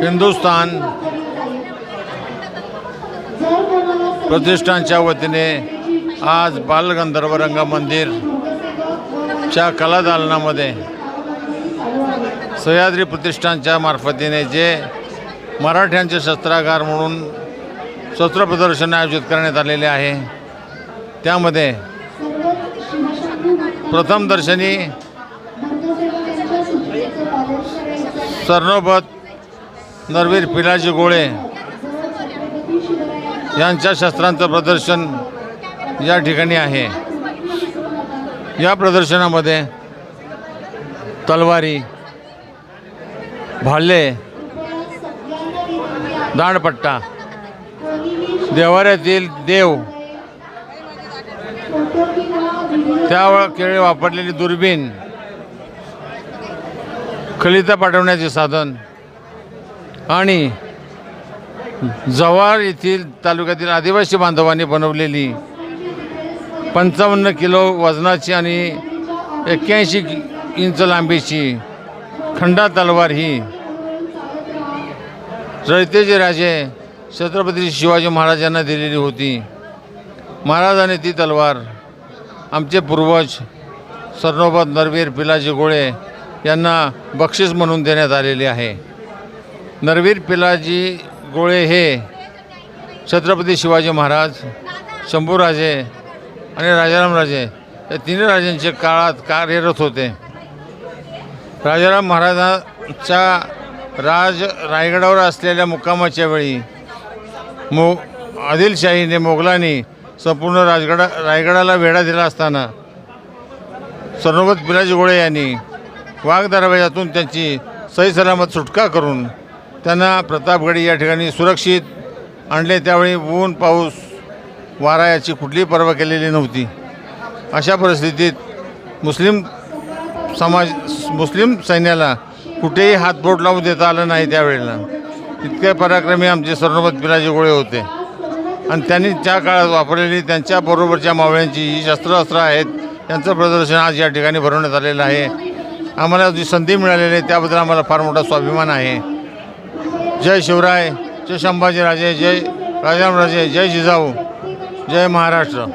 हिंदुस्थान प्रतिष्ठानच्या वतीने आज बालगंधर्व रंग मंदिरच्या कला दालनामध्ये सह्याद्री प्रतिष्ठानच्या मार्फतीने जे मराठ्यांचे शस्त्रागार म्हणून शस्त्र प्रदर्शन आयोजित करण्यात आलेले आहे त्यामध्ये प्रथम दर्शनी सरनोबत नरवीर पिलाजी गोळे यांच्या शस्त्रांचं प्रदर्शन या ठिकाणी आहे. या प्रदर्शनामध्ये तलवारी भाले दांडपट्टा देवाऱ्यातील देव त्या केळी वापरलेली दुर्बीण खलिता पाठवण्याचे साधन आणि जव्हार येथील तालुक्यातील आदिवासी बांधवांनी बनवलेली पंचावन्न किलो वजनाची आणि एक्क्याऐंशी इंच लांबीची खंडा तलवार ही रयतेचे राजे छत्रपती शिवाजी महाराजांना दिलेली होती. महाराजांनी ती तलवार आमचे पूर्वज सरनोबत नरवीर पिलाजी गोळे यांना बक्षीस म्हणून देण्यात आलेली आहे. नरवीर पिलाजी गोळे हे छत्रपती शिवाजी महाराज शंभूराजे आणि राजारामराजे या तिन्ही राजांच्या काळात कार्यरत होते. राजाराम महाराजांच्या राज रायगडावर असलेल्या मुक्कामाच्या वेळी मो आदिलशाहीने मोगलांनी संपूर्ण राजगडा रायगडाला वेढा दिला असताना सरनोबत पिलाजी गोळे यांनी वाघ दरवाजातून त्यांची सही सलामत सुटका करून त्यांना प्रतापगडी या ठिकाणी सुरक्षित आणले. त्यावेळी ऊन पाऊस वारा याची कुठलीही पर्वा केलेली नव्हती. अशा परिस्थितीत मुस्लिम समाज मुस्लिम सैन्याला कुठेही हातबोट लावून देता आलं नाही त्यावेळेला. इतके पराक्रमी आमचे सरनोबत पिलाजी गोळे होते. आणि त्यांनी त्या काळात वापरलेली त्यांच्याबरोबरच्या मावळ्यांची ही शस्त्रास्त्र आहेत त्यांचं प्रदर्शन आज या ठिकाणी भरवण्यात आलेलं आहे. आम्हाला जी संधी मिळालेली आहे त्याबद्दल आम्हाला फार मोठा स्वाभिमान आहे. जय शिवराय जय संभाजीराजे जय राजारामराजे जय जिजाऊ जय महाराष्ट्र.